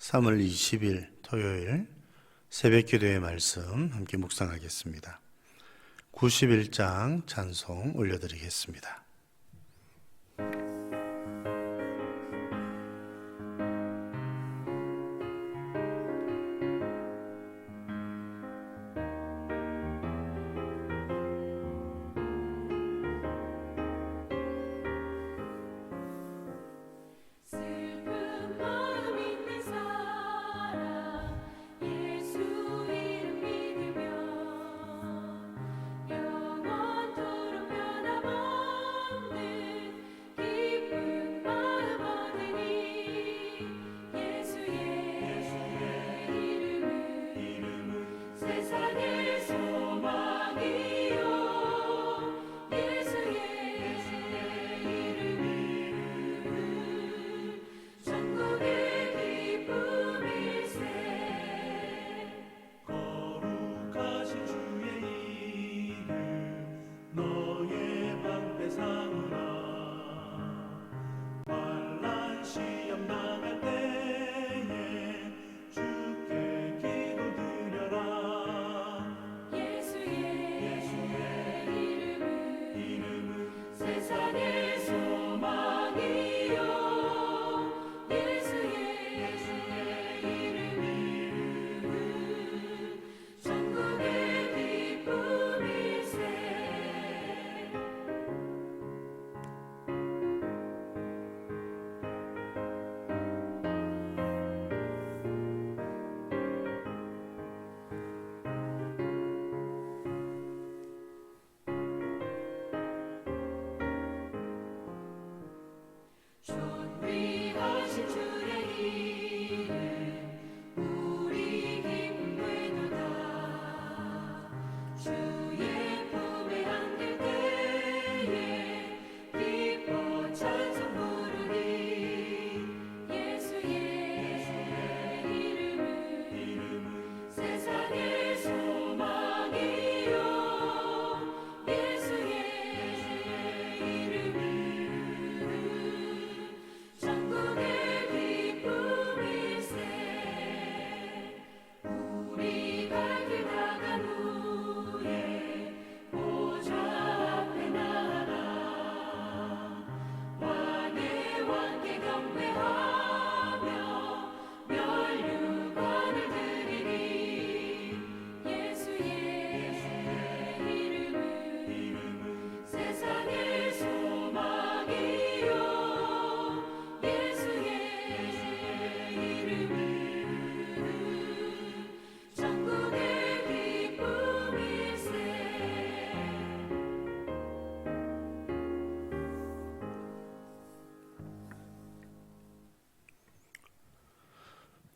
3월 20일 토요일 새벽 기도의 말씀 함께 묵상하겠습니다. 91장 찬송 올려드리겠습니다.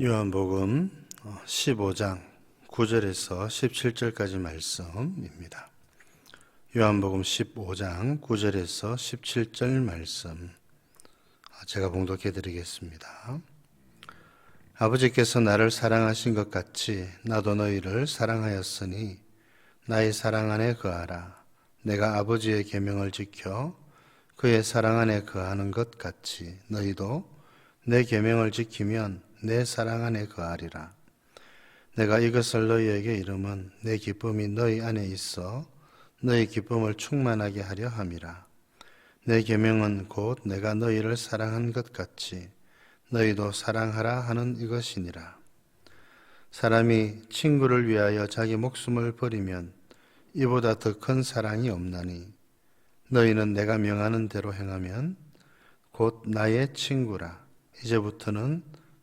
요한복음 15장 9절에서 17절까지 말씀입니다. 요한복음 15장 9절에서 17절 말씀 제가 봉독해 드리겠습니다. 아버지께서 나를 사랑하신 것 같이 나도 너희를 사랑하였으니 나의 사랑 안에 거하라. 내가 아버지의 계명을 지켜 그의 사랑 안에 거하는 것 같이 너희도 내 계명을 지키면 내 사랑 안에 거하리라. 내가 이것을 너희에게 이름은 내 기쁨이 너희 안에 있어 너희 기쁨을 충만하게 하려 함이라. 내 계명은 곧 내가 너희를 사랑한 것 같이 너희도 사랑하라 하는 이것이니라. 사람이 친구를 위하여 자기 목숨을 버리면 이보다 더 큰 사랑이 없나니 너희는 내가 명하는 대로 행하면 곧 나의 친구라. 이제부터는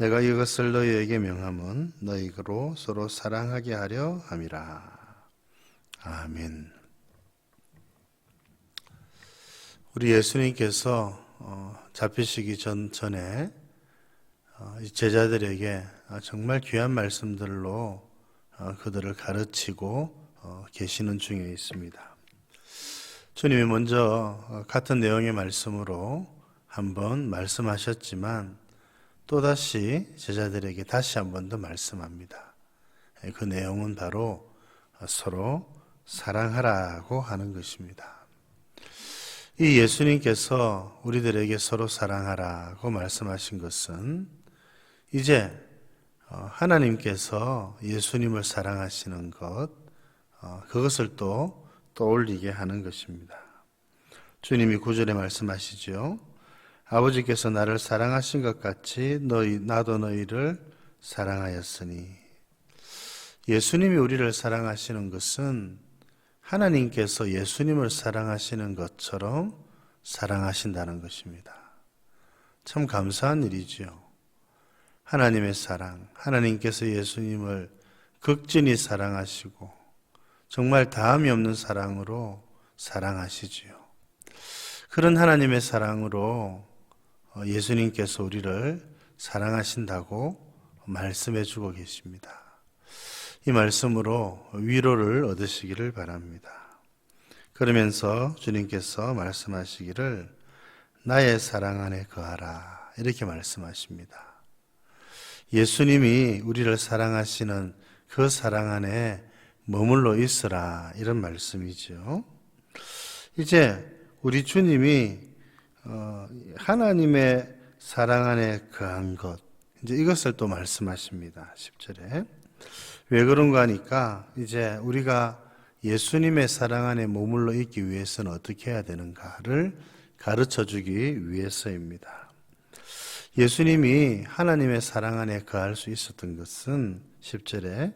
내가 이것을 너희에게 명함은 너희로 서로 사랑하게 하려 함이라. 아멘. 우리 예수님께서 어, 잡히시기 전 전에 어, 이 제자들에게 어, 정말 귀한 말씀들로 어, 그들을 가르치고 어, 계시는 중에 있습니다. 주님이 먼저 어, 같은 내용의 말씀으로 한번 말씀하셨지만 또다시 제자들에게 다시 한 번 더 말씀합니다. 예, 그 내용은 바로 어, 서로 사랑하라고 하는 것입니다. 이 예수님께서 우리들에게 서로 사랑하라고 말씀하신 것은 이제 어, 하나님께서 예수님을 사랑하시는 것, 어, 그것을 또 떠올리게 하는 것입니다. 주님이 구절에 말씀하시죠. 아버지께서 나를 사랑하신 것 같이 너희, 나도 너희를 사랑하였으니. 예수님이 우리를 사랑하시는 것은 하나님께서 예수님을 사랑하시는 것처럼 사랑하신다는 것입니다. 참 감사한 일이지요. 하나님의 사랑, 하나님께서 예수님을 극진히 사랑하시고 정말 다음이 없는 사랑으로 사랑하시지요. 그런 하나님의 사랑으로 어, 예수님께서 우리를 사랑하신다고 말씀해 주고 계십니다. 이 말씀으로 위로를 얻으시기를 바랍니다. 그러면서 주님께서 말씀하시기를 나의 사랑 안에 거하라 이렇게 말씀하십니다. 예수님이 우리를 사랑하시는 그 사랑 안에 머물러 있으라 이런 말씀이죠. 이제 우리 주님이 어, 하나님의 사랑 안에 거한 것 이제 이것을 또 말씀하십니다. 10절에 왜 그런가 하니까 이제 우리가 예수님의 사랑 안에 머물러 있기 위해서는 어떻게 해야 되는가를 가르쳐 주기 위해서입니다. 예수님이 하나님의 사랑 안에 거할 수 있었던 것은 10절에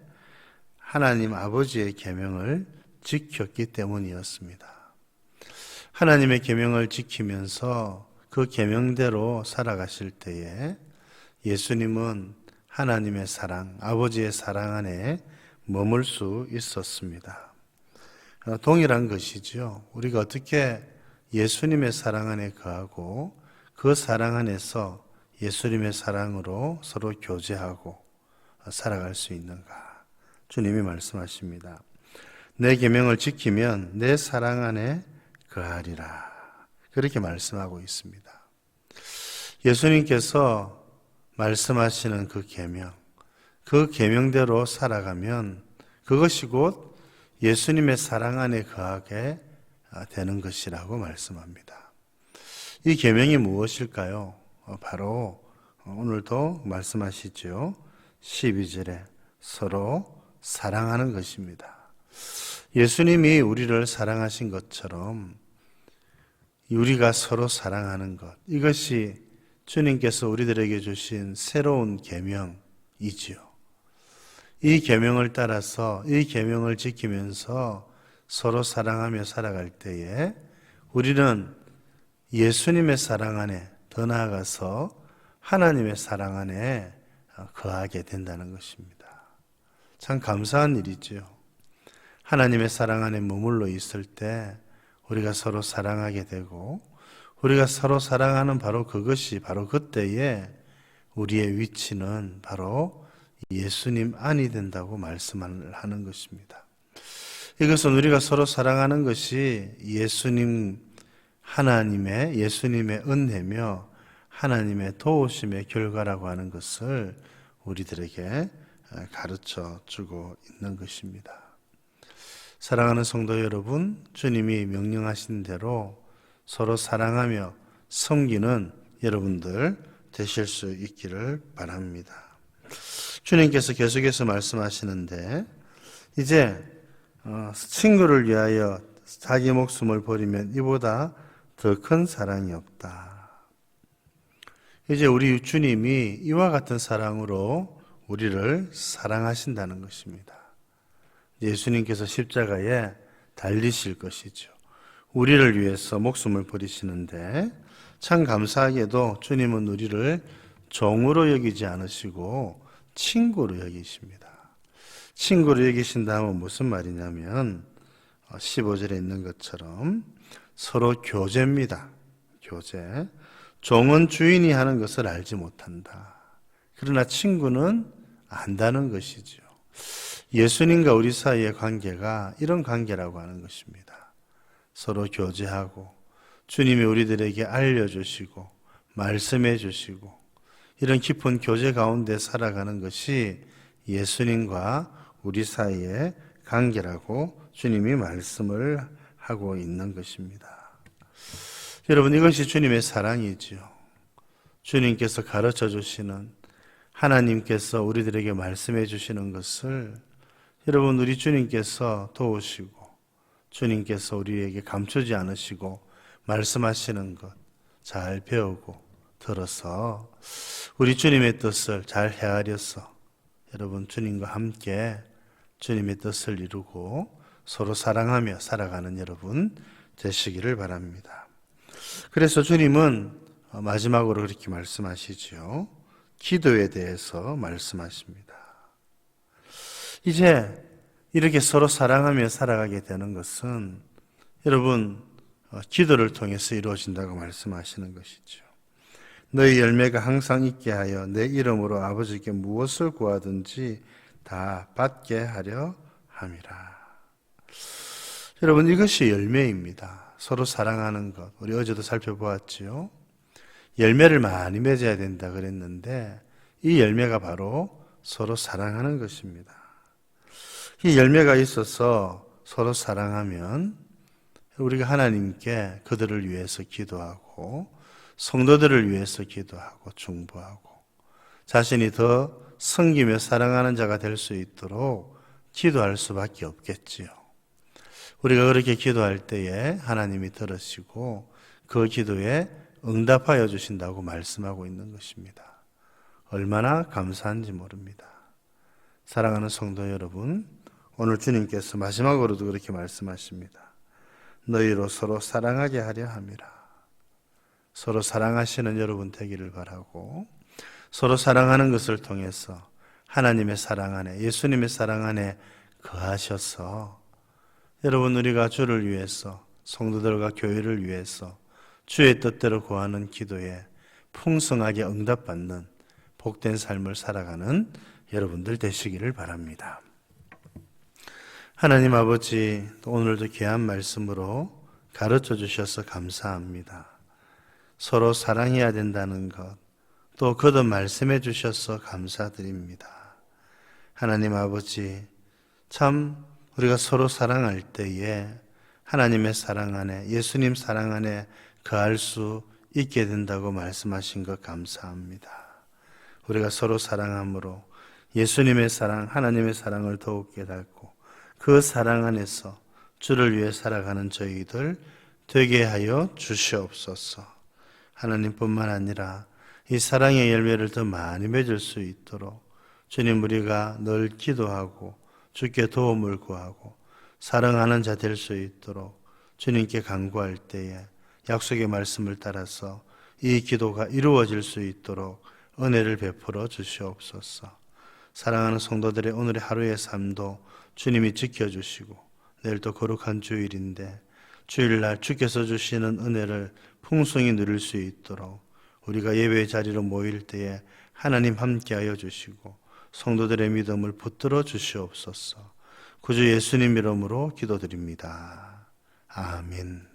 하나님 아버지의 계명을 지켰기 때문이었습니다. 하나님의 계명을 지키면서 그 계명대로 살아가실 때에 예수님은 하나님의 사랑, 아버지의 사랑 안에 머물 수 있었습니다. 어, 동일한 것이죠. 우리가 어떻게 예수님의 사랑 안에 거하고 그 사랑 안에서 예수님의 사랑으로 서로 교제하고 살아갈 수 있는가? 주님이 말씀하십니다. 내 계명을 지키면 내 사랑 안에 거하리라. 그렇게 말씀하고 있습니다. 예수님께서 말씀하시는 그 계명, 그 계명대로 살아가면 그것이 곧 예수님의 사랑 안에 거하게 되는 것이라고 말씀합니다. 이 계명이 무엇일까요? 어, 바로 오늘도 말씀하시죠. 12절에 서로 사랑하는 것입니다. 예수님이 우리를 사랑하신 것처럼 우리가 서로 사랑하는 것 이것이 주님께서 우리들에게 주신 새로운 계명이지요. 이 계명을 따라서 이 계명을 지키면서 서로 사랑하며 살아갈 때에 우리는 예수님의 사랑 안에 더 나아가서 하나님의 사랑 안에 거하게 된다는 것입니다. 참 감사한 일이죠. 하나님의 사랑 안에 머물러 있을 때 우리가 서로 사랑하게 되고 우리가 서로 사랑하는 바로 그것이 바로 그때에 우리의 위치는 바로 예수님 안이 된다고 말씀을 하는 것입니다. 이것은 우리가 서로 사랑하는 것이 예수님 하나님의 예수님의 은혜며 하나님의 도우심의 결과라고 하는 것을 우리들에게 가르쳐 주고 있는 것입니다. 사랑하는 성도 여러분, 주님이 명령하신 대로 서로 사랑하며 섬기는 여러분들 되실 수 있기를 바랍니다. 주님께서 계속해서 말씀하시는데, 이제 어, 친구를 위하여 자기 목숨을 버리면 이보다 더 큰 사랑이 없다. 이제 우리 주님이 이와 같은 사랑으로 우리를 사랑하신다는 것입니다. 예수님께서 십자가에 달리실 것이죠. 우리를 위해서 목숨을 버리시는데 참 감사하게도 주님은 우리를 종으로 여기지 않으시고 친구로 여기십니다. 친구로 여기신다 면 무슨 말이냐면 15절에 있는 것처럼 서로 교제입니다. 교제. 종은 주인이 하는 것을 알지 못한다. 그러나 친구는 안다는 것이죠. 예수님과 우리 사이의 관계가 이런 관계라고 하는 것입니다. 서로 교제하고 주님이 우리들에게 알려주시고 말씀해 주시고 이런 깊은 교제 가운데 살아가는 것이 예수님과 우리 사이의 관계라고 주님이 말씀을 하고 있는 것입니다. 여러분 이것이 주님의 사랑이지요. 주님께서 가르쳐 주시는 하나님께서 우리들에게 말씀해 주시는 것을 여러분 우리 주님께서 도우시고 주님께서 우리에게 감추지 않으시고 말씀하시는 것 잘 배우고 들어서 우리 주님의 뜻을 잘 헤아려서 여러분 주님과 함께 주님의 뜻을 이루고 서로 사랑하며 살아가는 여러분 되시기를 바랍니다. 그래서 주님은 마지막으로 그렇게 말씀하시지요. 기도에 대해서 말씀하십니다. 이제 이렇게 서로 사랑하며 살아가게 되는 것은 여러분 어, 기도를 통해서 이루어진다고 말씀하시는 것이죠. 너희 열매가 항상 있게 하여 내 이름으로 아버지께 무엇을 구하든지 다 받게 하려 함이라. 여러분 이것이 열매입니다. 서로 사랑하는 것. 우리 어제도 살펴보았지요. 열매를 많이 맺어야 된다 그랬는데 이 열매가 바로 서로 사랑하는 것입니다. 이 열매가 있어서 서로 사랑하면 우리가 하나님께 그들을 위해서 기도하고 성도들을 위해서 기도하고 중보하고 자신이 더 섬기며 사랑하는 자가 될 수 있도록 기도할 수밖에 없겠지요. 우리가 그렇게 기도할 때에 하나님이 들으시고 그 기도에 응답하여 주신다고 말씀하고 있는 것입니다. 얼마나 감사한지 모릅니다. 사랑하는 성도 여러분, 오늘 주님께서 마지막으로도 그렇게 말씀하십니다. 너희로 서로 사랑하게 하려 함이라. 서로 사랑하시는 여러분 되기를 바라고 서로 사랑하는 것을 통해서 하나님의 사랑 안에 예수님의 사랑 안에 거하셔서 여러분 우리가 주를 위해서 성도들과 교회를 위해서 주의 뜻대로 구하는 기도에 풍성하게 응답받는 복된 삶을 살아가는 여러분들 되시기를 바랍니다. 하나님 아버지, 오늘도 귀한 말씀으로 가르쳐 주셔서 감사합니다. 서로 사랑해야 된다는 것, 또 거듭 말씀해 주셔서 감사드립니다. 하나님 아버지, 참 우리가 서로 사랑할 때에 하나님의 사랑 안에, 예수님 사랑 안에 거할 수 있게 된다고 말씀하신 것 감사합니다. 우리가 서로 사랑함으로 예수님의 사랑, 하나님의 사랑을 더욱 깨닫고 그 사랑 안에서 주를 위해 살아가는 저희들 되게 하여 주시옵소서. 하나님뿐만 아니라 이 사랑의 열매를 더 많이 맺을 수 있도록 주님 우리가 늘 기도하고 주께 도움을 구하고 사랑하는 자 될 수 있도록 주님께 간구할 때에 약속의 말씀을 따라서 이 기도가 이루어질 수 있도록 은혜를 베풀어 주시옵소서. 사랑하는 성도들의 오늘의 하루의 삶도 주님이 지켜주시고 내일 또 거룩한 주일인데 주일날 주께서 주시는 은혜를 풍성히 누릴 수 있도록 우리가 예배의 자리로 모일 때에 하나님 함께하여 주시고 성도들의 믿음을 붙들어 주시옵소서. 구주 예수님 이름으로 기도드립니다. 아멘.